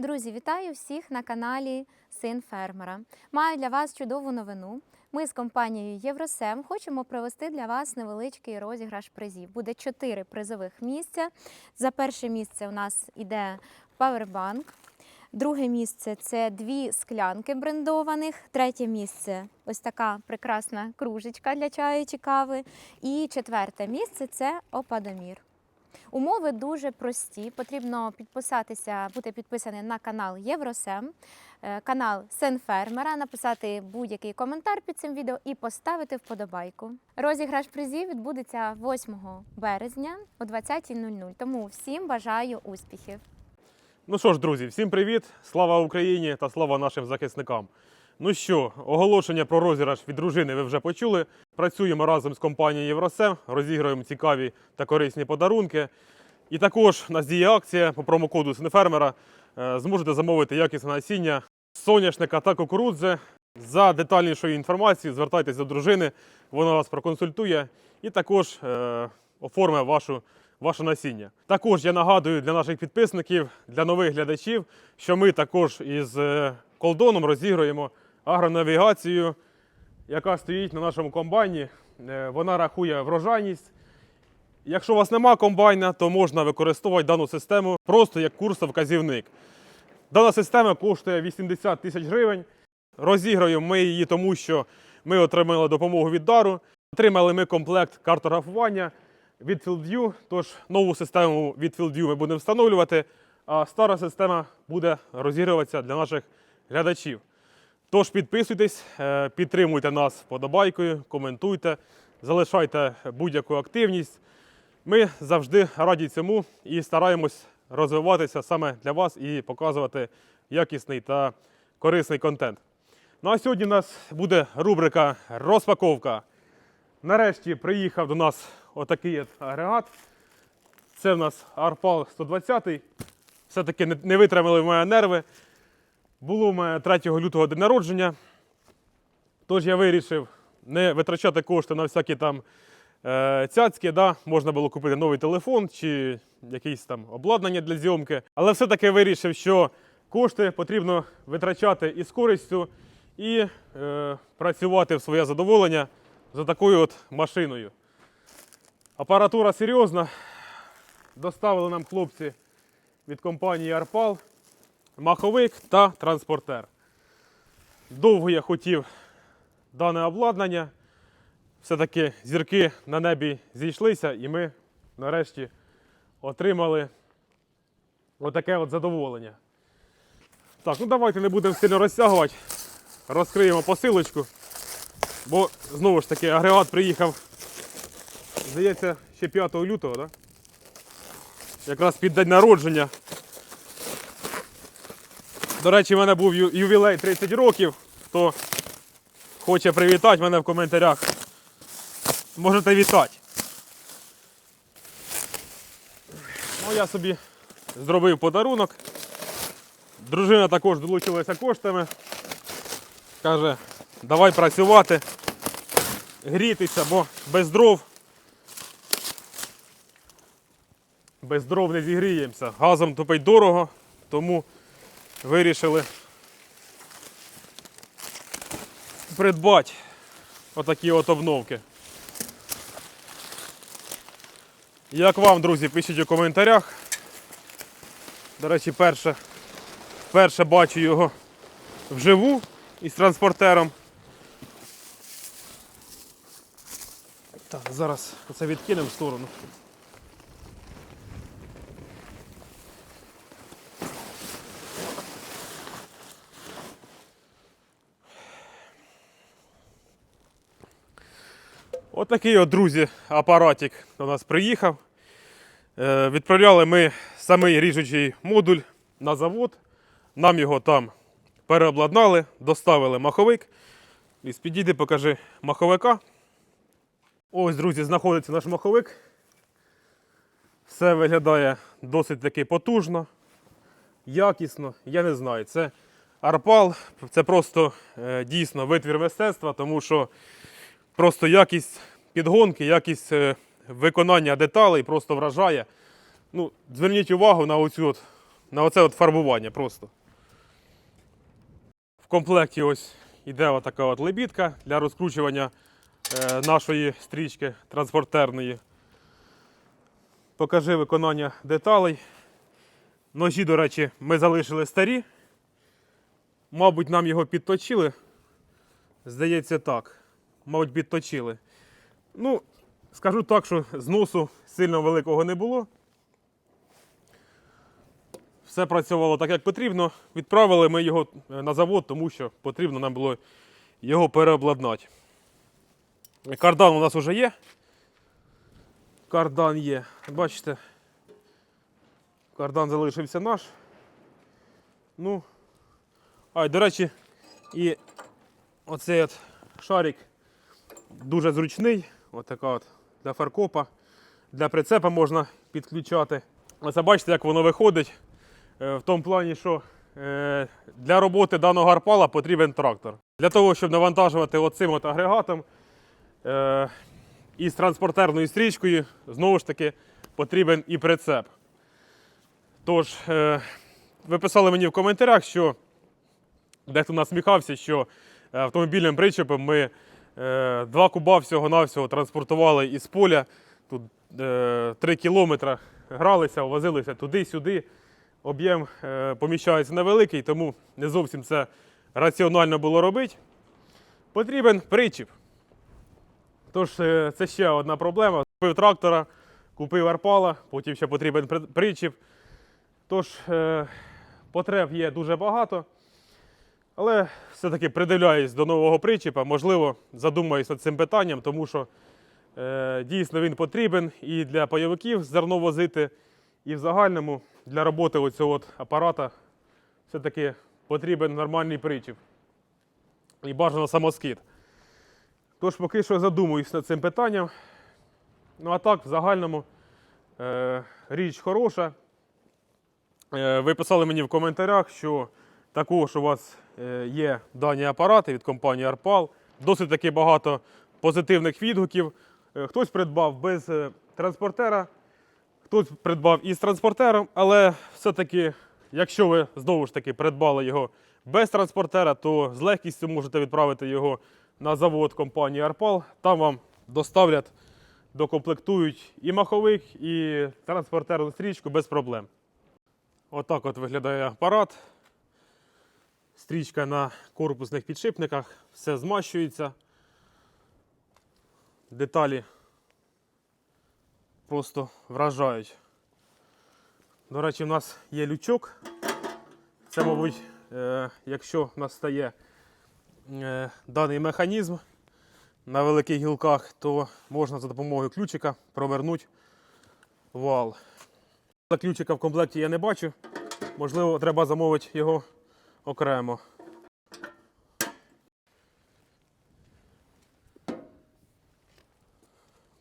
Друзі, вітаю всіх на каналі Син фермера. Маю для вас чудову новину. Ми з компанією Євросем хочемо провести для вас невеличкий розіграш призів. Буде чотири призових місця. За перше місце у нас іде павербанк. Друге місце це дві склянки брендованих. Третє місце ось така прекрасна кружечка для чаю чи кави. І четверте місце це опадомір. Умови дуже прості. Потрібно підписатися, бути підписаним на канал Євросем, е, канал Сенфермера, написати будь-який коментар під цим відео і поставити вподобайку. Розіграш призів відбудеться 8 березня о 20.00. Тому всім бажаю успіхів. Ну що ж, друзі, всім привіт! Слава Україні та слава нашим захисникам. Ну що, оголошення про розіграш від дружини ви вже почули. Працюємо разом з компанією Євросем, розіграємо цікаві та корисні подарунки. І також у нас діє акція по промокоду Синфермера. Е, Зможете замовити якісне насіння соняшника та кукурудзи. За детальнішою інформацією звертайтесь до дружини, вона вас проконсультує і також е, оформить вашу ваше насіння. Також я нагадую для наших підписників, для нових глядачів, що ми також із е, колдоном розігруємо агронавігацію, яка стоїть на нашому комбайні. Е, Вона рахує врожайність. Якщо у вас нема комбайна, то можна використовувати дану систему просто як курсовказівник. Дана система коштує 80 тисяч гривень. Розіграємо ми її, тому що ми отримали допомогу від дару. Отримали ми комплект картографування від FieldView, тож нову систему від FieldView ми будемо встановлювати, а стара система буде розігруватися для наших глядачів. Тож підписуйтесь, е, підтримуйте нас вподобайкою, коментуйте, залишайте будь-яку активність. Ми завжди раді цьому і стараємось розвиватися саме для вас і показувати якісний та корисний контент. Ну а сьогодні у нас буде рубрика розпаковка. Нарешті приїхав до нас отакий от агрегат. Це в нас Арпал 120. Все-таки не- витримали мене нерви. Було в мене 3 лютого день народження. Тож я вирішив не витрачати кошти на всякі там е, цяцьки. Да? Можна було купити новий телефон чи якесь там обладнання для зйомки. Але все-таки вирішив, що кошти потрібно витрачати із користю і е, працювати в своє задоволення за такою от машиною. Апаратура серйозна. Доставили нам хлопці від компанії Арпал маховик та транспортер. Довго я хотів дане обладнання. Все-таки зірки на небі зійшлися, і ми нарешті отримали отаке от задоволення. Так, ну давайте не будемо сильно розтягувати. Розкриємо посилочку. Бо знову ж таки агрегат приїхав, здається, ще 5 лютого, так? Якраз під день народження. До речі, в мене був ювілей 30 років. Хто хоче привітати мене в коментарях, можете вітати. Ну, я собі зробив подарунок. Дружина також долучилася коштами. Каже, давай працювати, грітися, бо без дров. Без дров не зігріємося. Газом топить дорого, тому вирішили придбати отакі от обновки. Як вам, друзі, пишіть у коментарях. До речі, перше, перше бачу його вживу із транспортером. Так, зараз це відкинемо в сторону. Отакий от, друзі, апаратик до нас приїхав. Е, відправляли ми самий ріжучий модуль на завод. Нам його там переобладнали, доставили маховик. Ліс, підійди, покажи маховика. Ось, друзі, знаходиться наш маховик. Все виглядає досить таки потужно, якісно. Я не знаю. Це арпал, це просто е, дійсно витвір мистецтва, тому що просто якість підгонки, якість е, виконання деталей просто вражає. Ну, зверніть увагу на оцю от на оце от фарбування просто. В комплекті ось іде отака от лебідка для розкручування е, нашої стрічки транспортерної. Покажи виконання деталей. Ножі, до речі, ми залишили старі. Мабуть, нам його підточили. Здається, так. Мабуть, підточили. Ну, скажу так, що зносу сильно великого не було. Все працювало так, як потрібно. Відправили ми його е, на завод, тому що потрібно нам було його переобладнати. Кардан у нас вже є. Кардан є. Бачите, кардан залишився наш. Ну, а, до речі, і оцей от шарик дуже зручний. Отака от для фаркопа. Для прицепа можна підключати. Оце бачите, як воно виходить. Е, В тому плані, що е, для роботи даного арпала потрібен трактор. Для того, щоб навантажувати оцим от агрегатом е, із транспортерною стрічкою, знову ж таки, потрібен і прицеп. Тож, ви писали мені в коментарях, що дехто насміхався, що автомобільним причепом ми два куба всього-навсього транспортували із поля. Тут е, 3 кілометри гралися, возилися туди-сюди. Об'єм е, поміщається невеликий, тому не зовсім це раціонально було робити. Потрібен причіп. Тож е, це ще одна проблема. Купив трактора, купив арпала, потім ще потрібен при- причіп. Тож е, потреб є дуже багато. Але все-таки придивляюсь до нового причіпа, можливо, задумаюсь над цим питанням, тому що е, дійсно він потрібен і для пайовиків зерно возити, і в загальному для роботи оцього от апарата все-таки потрібен нормальний причіп. І бажано самоскид. Тож поки що задумуюсь над цим питанням. Ну а так, в загальному е, річ хороша. Е, ви писали мені в коментарях, що також у вас е, є дані апарати від компанії Арпал. Досить таки багато позитивних відгуків. Е, Хтось придбав без е, транспортера, хтось придбав із транспортером, але все-таки, якщо ви знову ж таки придбали його без транспортера, то з легкістю можете відправити його на завод компанії Арпал. Там вам доставлять, докомплектують і маховик, і транспортерну стрічку без проблем. Отак от виглядає апарат. Стрічка на корпусних підшипниках, все змащується. Деталі просто вражають. До речі, в нас є лючок. Це, мабуть, е, якщо в нас стає е, даний механізм на великих гілках, то можна за допомогою ключика провернути вал. Ключика в комплекті я не бачу. Можливо, треба замовити його окремо.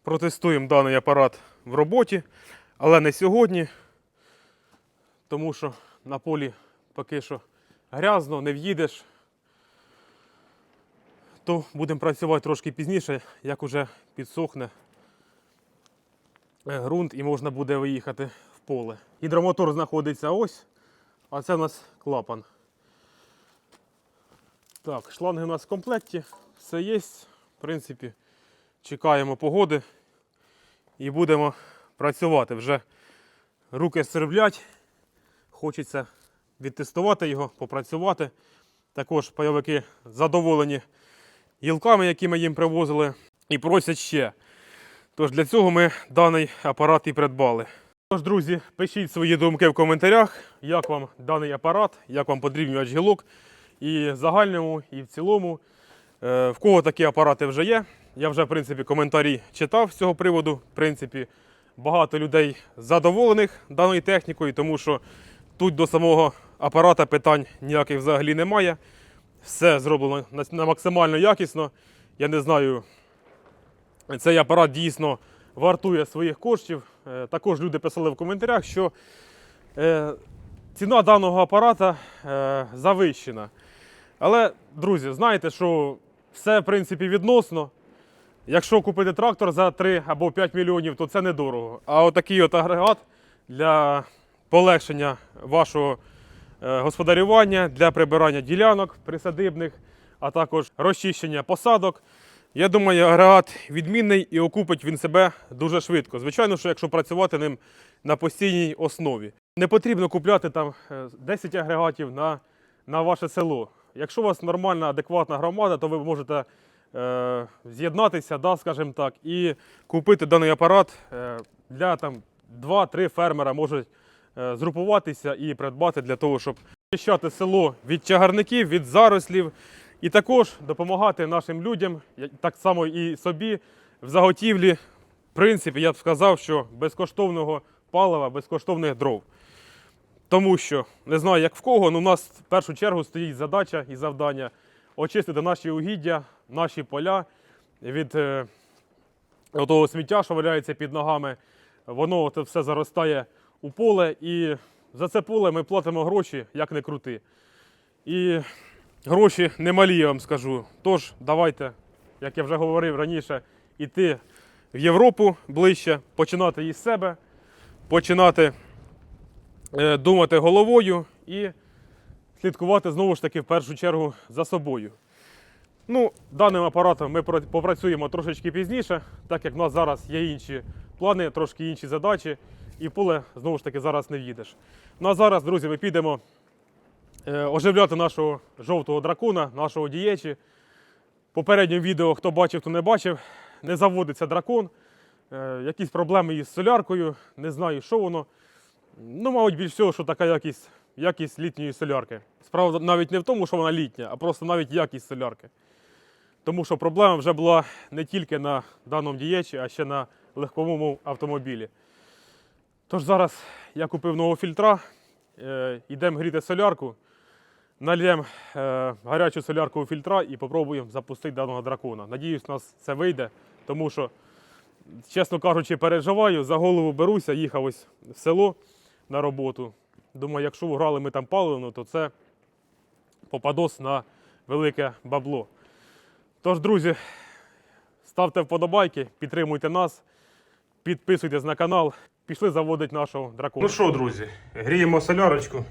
Протестуємо даний апарат в роботі, але не сьогодні, тому що на полі поки що грязно, не в'їдеш. То будемо працювати трошки пізніше, як уже підсохне е, ґрунт і можна буде виїхати в поле. Гідромотор знаходиться ось, а це у нас клапан. Так, шланги у нас в комплекті, все є. В принципі, чекаємо погоди і будемо працювати. Вже руки серблять. Хочеться відтестувати його, попрацювати. Також пайовики задоволені гілками, які ми їм привозили, і просять ще. Тож для цього ми даний апарат і придбали. Тож, друзі, пишіть свої думки в коментарях, як вам даний апарат, як вам подрібнювач гілок. І загальному, і в цілому. Е, В кого такі апарати вже є. Я вже, в принципі, коментарі читав з цього приводу. В принципі, багато людей задоволених даною технікою, тому що тут до самого апарата питань ніяких взагалі немає. Все зроблено максимально якісно. Я не знаю, цей апарат дійсно вартує своїх коштів. Е, Також люди писали в коментарях, що е, ціна даного апарата завищена. Але, друзі, знаєте, що все в принципі відносно. Якщо купити трактор за 3 або 5 мільйонів, то це недорого. А отакий от агрегат для полегшення вашого е, господарювання, для прибирання ділянок присадибних, а також розчищення посадок. Я думаю, агрегат відмінний і окупить він себе дуже швидко. Звичайно, що якщо працювати ним на постійній основі. Не потрібно купляти там е, 10 агрегатів на, на ваше село. Якщо у вас нормальна, адекватна громада, то ви можете е, з'єднатися, да, скажімо так, і купити даний апарат е, для там 2-3 фермера можуть е, згрупуватися і придбати для того, щоб очищати село від чагарників, від зарослів, і також допомагати нашим людям, так само і собі, в заготівлі. В принципі, я б сказав, що безкоштовного палива, безкоштовних дров. Тому що не знаю, як в кого, але у нас в першу чергу стоїть задача і завдання очистити наші угіддя, наші поля від е, того сміття, що валяється під ногами. Воно це все заростає у поле, і за це поле ми платимо гроші, як не крути. І гроші немалі, я вам скажу. Тож давайте, як я вже говорив раніше, йти в Європу ближче, починати із себе, починати думати головою і слідкувати знову ж таки в першу чергу за собою. Ну, даним апаратом ми попрацюємо трошечки пізніше, так як в нас зараз є інші плани, трошки інші задачі, і поле знову ж таки зараз не в'їдеш. Ну а зараз, друзі, ми підемо е, оживляти нашого жовтого дракона, нашого дієчі. Попереднє відео, хто бачив, хто не бачив, не заводиться дракон. Е, якісь проблеми із соляркою, не знаю, що воно. Ну, мабуть, більш всього, що така якість, якість літньої солярки. Справа навіть не в тому, що вона літня, а просто навіть якість солярки. Тому що проблема вже була не тільки на даному дієчі, а ще на легковому автомобілі. Тож зараз я купив нового фільтра, е, йдемо гріти солярку, нальємо е, гарячу солярку у фільтра і спробуємо запустити даного дракона. Надіюсь, у нас це вийде, тому що, чесно кажучи, переживаю, за голову беруся, їхав ось в село на роботу. Думаю, якщо вграли ми там паливно, то це попадос на велике бабло. Тож, друзі, ставте вподобайки, підтримуйте нас, підписуйтесь на канал. Пішли заводити нашого дракона. Ну що, друзі, гріємо солярочку.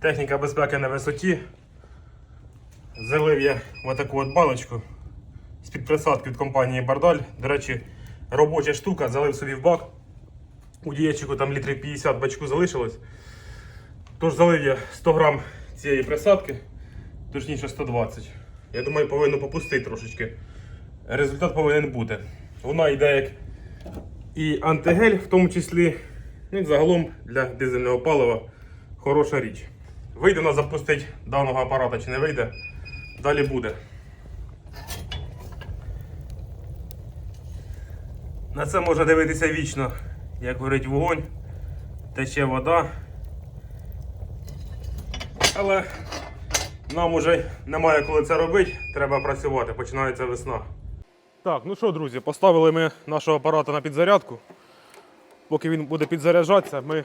Техніка безпеки на висоті. Залив я отаку от баночку з-під присадки від компанії Бардаль. До речі, робоча штука, залив собі в бак. У дієчику там літрів 50 бачку залишилось. Тож залив я 100 грам цієї присадки, точніше 120. Я думаю, повинно попустити трошечки. Результат повинен бути. Вона йде як і антигель, в тому числі, ну загалом для дизельного палива хороша річ. Вийде нас запустити даного апарата чи не вийде, далі буде. На це можна дивитися вічно, як горить вогонь, тече вода. Але нам уже немає коли це робити, треба працювати, починається весна. Так, ну що, друзі, поставили ми нашого апарата на підзарядку. Поки він буде підзаряджатися, ми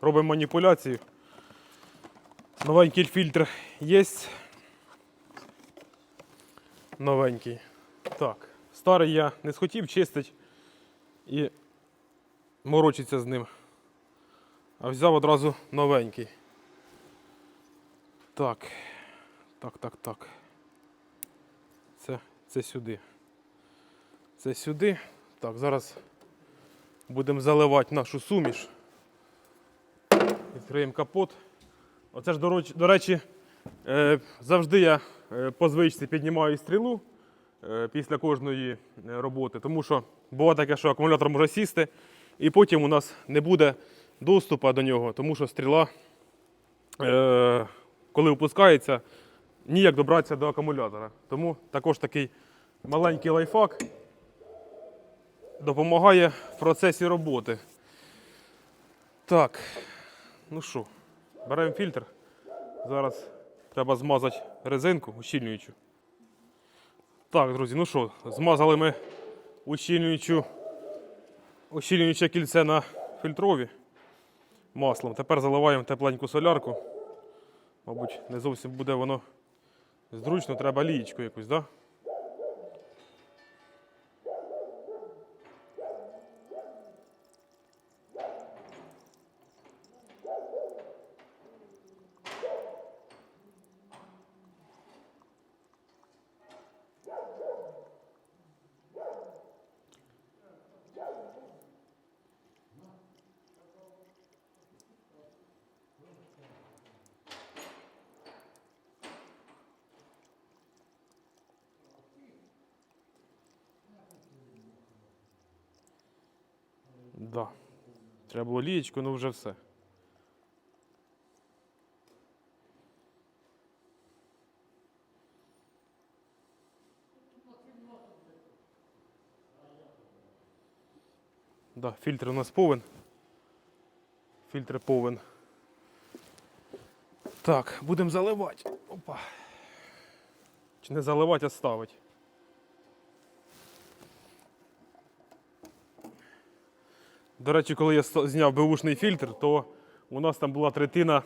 робимо маніпуляцію. Новенький фільтр є. Новенький. Так, старий я не схотів чистити і морочиться з ним. А взяв одразу новенький. Так. Так, так, так. Це, це сюди. Це сюди. Так, зараз будемо заливати нашу суміш. Відкриємо капот. Оце ж, до, речі, е, завжди я е, по звичці піднімаю стрілу е, після кожної роботи, тому що буває таке, що акумулятор може сісти, і потім у нас не буде доступу до нього, тому що стріла, е, коли опускається, ніяк добратися до акумулятора. Тому також такий маленький лайфхак допомагає в процесі роботи. Так, ну що, беремо фільтр. Зараз треба змазати резинку ущільнюючу. Так, друзі, ну що, змазали ми ущільнюючу, ущільнююче кільце на фільтрові маслом. Тепер заливаємо тепленьку солярку. Мабуть, не зовсім буде воно зручно, треба лієчку якусь, так? Да? Треба було лієчку, ну вже все. Да, фільтр у нас повен. Фільтр повен. Так, будемо заливати. Опа. Чи не заливати, а ставити. До речі, коли я зняв беушний фільтр, то у нас там була третина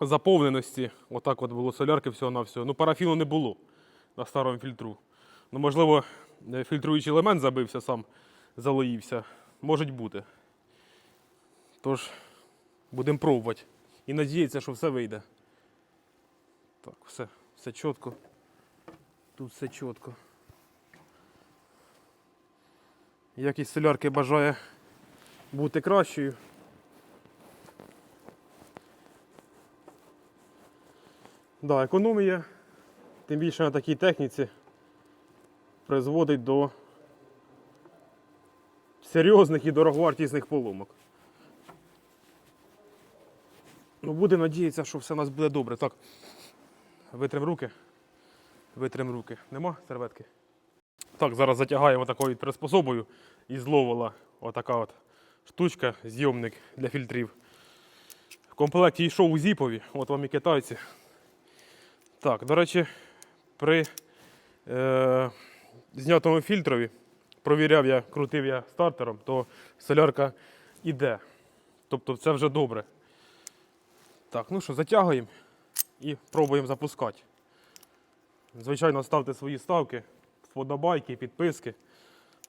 заповненості. Отак от було солярки всього на всього. Ну, парафіну не було на старому фільтру. Ну, можливо, е, фільтруючий елемент забився сам, залоївся. Може бути. Тож, будемо пробувати. І надіятися, що все вийде. Так, все, все чітко. Тут все чітко. Якість солярки бажає бути кращою. Да, економія, тим більше на такій техніці, призводить до серйозних і дороговартісних поломок. Ну, будемо надіятися, що все у нас буде добре. Так, витрим руки. Витрим руки. Нема серветки? Так, зараз затягаємо такою приспособою і зловила отака от штучка, зйомник для фільтрів. В комплекті йшов у зіпові, от вам і китайці. Так, до речі, при е, знятому фільтрові провіряв я, крутив я стартером, то солярка іде. Тобто це вже добре. Так, ну що, затягуємо і пробуємо запускати. Звичайно, ставте свої ставки, вподобайки, підписки.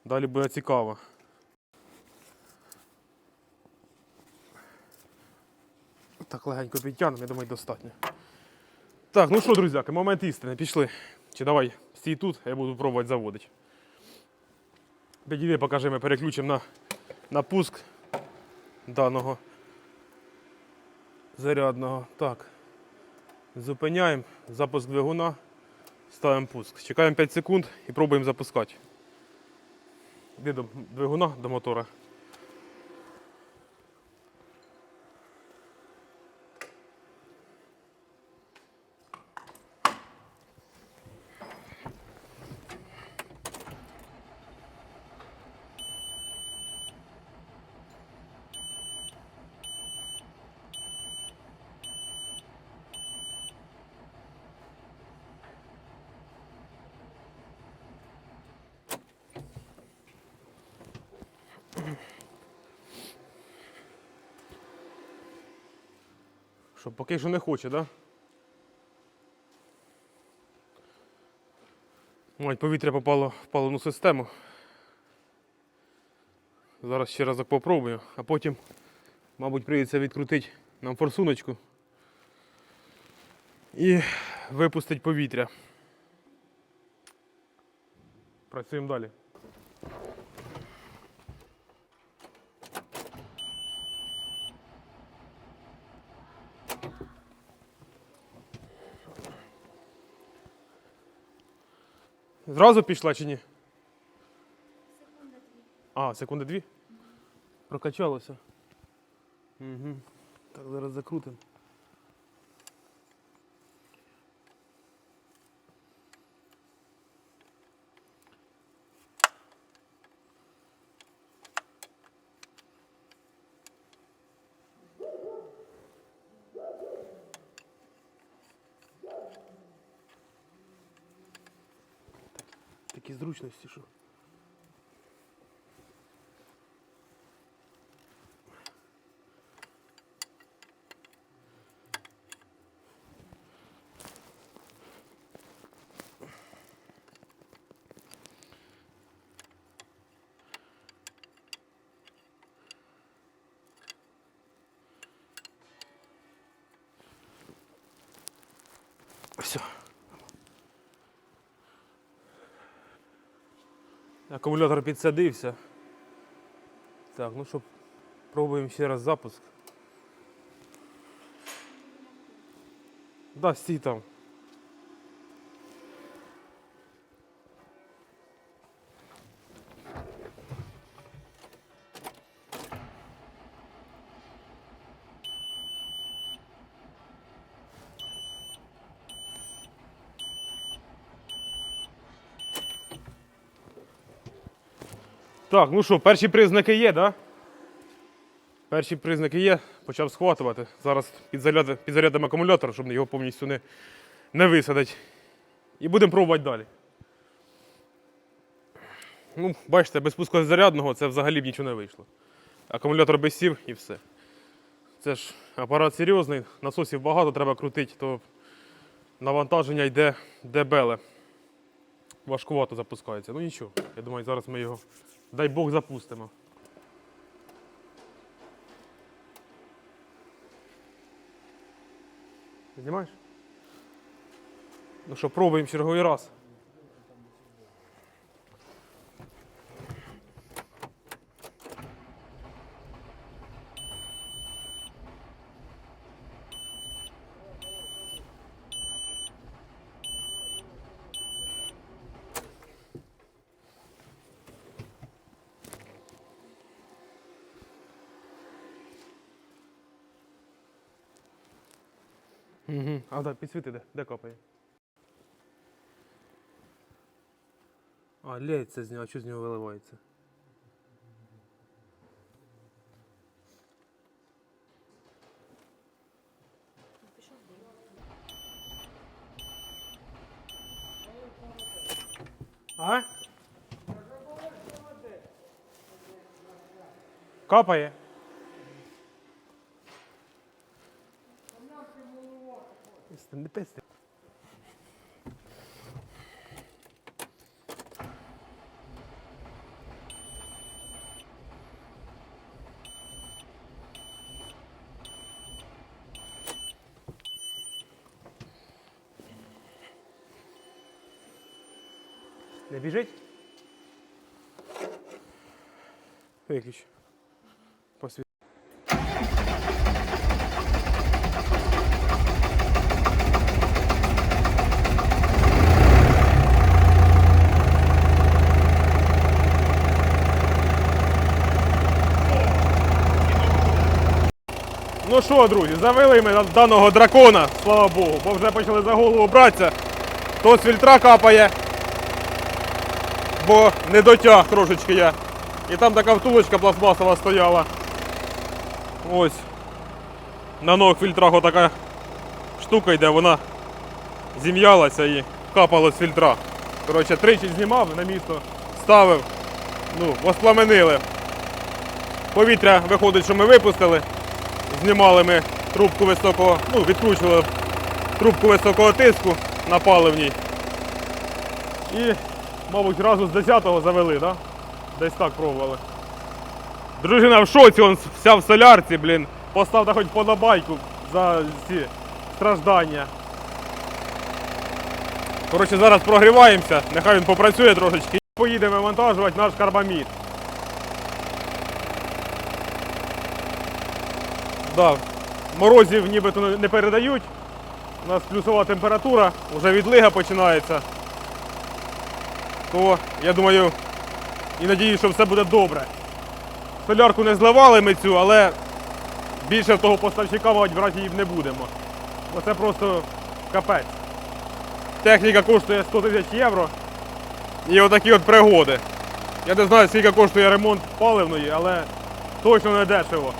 Далі буде цікаво. Так, легенько підтягнемо, я думаю, достатньо. Так, ну що, друзяки, момент істини, пішли. Чи давай стій тут, я буду пробувати заводити. Підійди, покажи, ми переключимо на, на пуск даного зарядного. Так. Зупиняємо, запуск двигуна, ставимо пуск. Чекаємо 5 секунд і пробуємо запускати. Йди до двигуна, до мотора. Що поки що не хоче, так? Да? Повітря попало в паливну систему. Зараз ще разок попробую, а потім, мабуть, прийдеться відкрутити нам форсуночку і випустити повітря. Працюємо далі. Зразу пішла чи ні? А, секунди дві? Прокачалося. Угу. Так, зараз закрутимо. Такі зручності, що. Акумулятор підсадився. Так, ну що, пробуємо ще раз запуск. Да, стій там. Так, ну що, перші признаки є? Да? Перші признаки є, почав схватувати. Зараз підзаряд- підзарядимо акумулятор, щоб його повністю не, не висадити. І будемо пробувати далі. Ну, бачите, без пускозарядного це взагалі б нічого не вийшло. Акумулятор безсів і все. Це ж апарат серйозний, насосів багато треба крутити, то навантаження йде дебеле. Важкувато запускається. Ну нічого, я думаю, зараз ми його, дай Бог, запустимо. Знімаєш? Ну що, пробуємо черговий раз. А, да, підсвіти де? Де капає? А, лється з нього, а що з нього виливається? А? Капає. Не писти. Не біжить? Виключ. Ну що, друзі, завели ми даного дракона, слава Богу, бо вже почали за голову братися. То з фільтра капає, бо не дотяг трошечки я. І там така втулочка пластмасова стояла. Ось. На нових фільтрах отака штука йде, вона зім'ялася і капало з фільтра. Коротше, тричі знімав, на місто ставив, ну, воспламенили. Повітря виходить, що ми випустили. Знімали ми трубку високого, ну, відкручували трубку високого тиску на паливній. І, мабуть, разу з 10-го завели, да? Десь так пробували. Дружина в шоці, он вся в солярці, блін. Поставте хоч подобайку за ці страждання. Коротше, зараз прогріваємося, нехай він попрацює трошечки. Поїдемо вивантажувати наш карбамід. Да, морозів нібито не передають. У нас плюсова температура, вже відлига починається. То я думаю і надію, що все буде добре. Солярку не зливали ми цю, але більше того поставщика, мабуть, брати її не будемо. Бо це просто капець. Техніка коштує 100 тисяч євро. І отакі от пригоди. Я не знаю, скільки коштує ремонт паливної, але точно не дешево.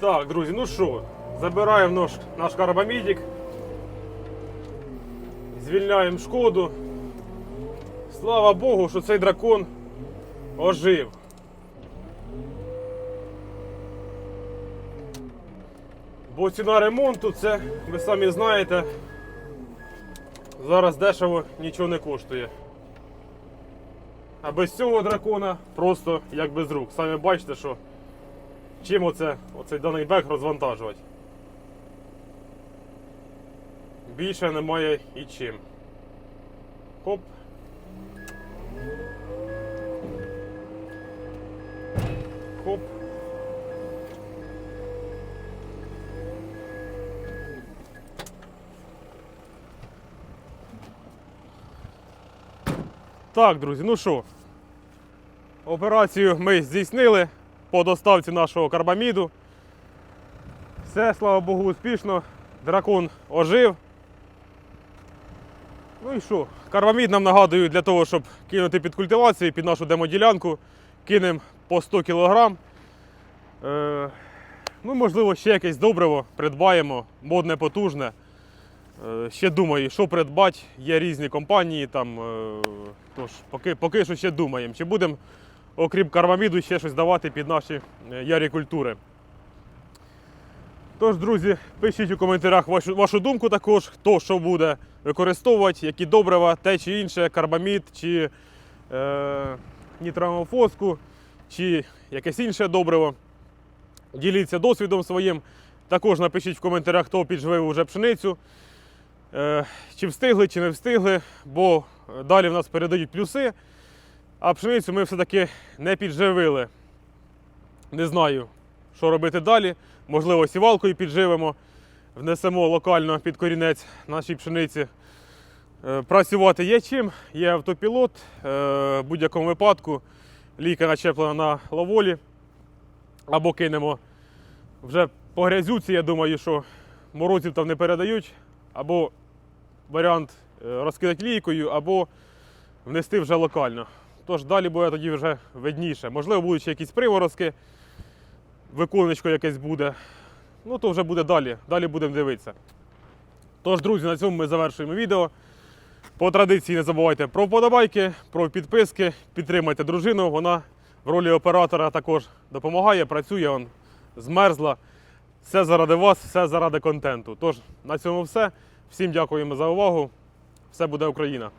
Так, друзі, ну що, забираємо наш, наш карбамідік, звільняємо шкоду. Слава Богу, що цей дракон ожив. Бо ціна ремонту це, ви самі знаєте, зараз дешево нічого не коштує. А без цього дракона просто як без рук. Самі бачите, що чим оце, оцей даний бек розвантажувати. Більше немає і чим. Хоп. Так, друзі, ну що, операцію ми здійснили по доставці нашого карбаміду. Все, слава Богу, успішно. Дракон ожив. Ну і що? Карбамід нам нагадую для того, щоб кинути під культивацію, під нашу демоділянку. Кинемо по 100 кг. Е, ну, можливо, ще якесь добриво придбаємо, модне, потужне. Е, ще думаю, що придбати. Є різні компанії. Там, е, тож, поки, поки що ще думаємо, чи будемо, окрім карбаміду, ще щось давати під наші е, ярі культури. Тож, друзі, пишіть у коментарях вашу, вашу думку також, хто що буде використовувати, які добрива, те чи інше, карбамід, чи е, нітрамофоску, чи якесь інше добриво. Діліться досвідом своїм. Також напишіть в коментарях, хто підживив уже пшеницю. Е, чи встигли, чи не встигли, бо далі в нас передають плюси, а пшеницю ми все-таки не підживили. Не знаю, що робити далі. Можливо, сівалкою підживемо, внесемо локально під корінець нашій пшениці. Е, Працювати є чим, є автопілот. Е, В будь-якому випадку лійка начеплена на лаволі. Або кинемо вже по грязюці, я думаю, що морозів там не передають. Або варіант е, розкидати лійкою, або внести вже локально. Тож далі буде тоді вже видніше. Можливо, будуть ще якісь приморозки, виконечко якесь буде. Ну, то вже буде далі. Далі будемо дивитися. Тож, друзі, на цьому ми завершуємо відео. По традиції не забувайте про вподобайки, про підписки. Підтримайте дружину. Вона в ролі оператора також допомагає, працює, он змерзла. Все заради вас, все заради контенту. Тож на цьому все. Всім дякуємо за увагу. Все буде Україна!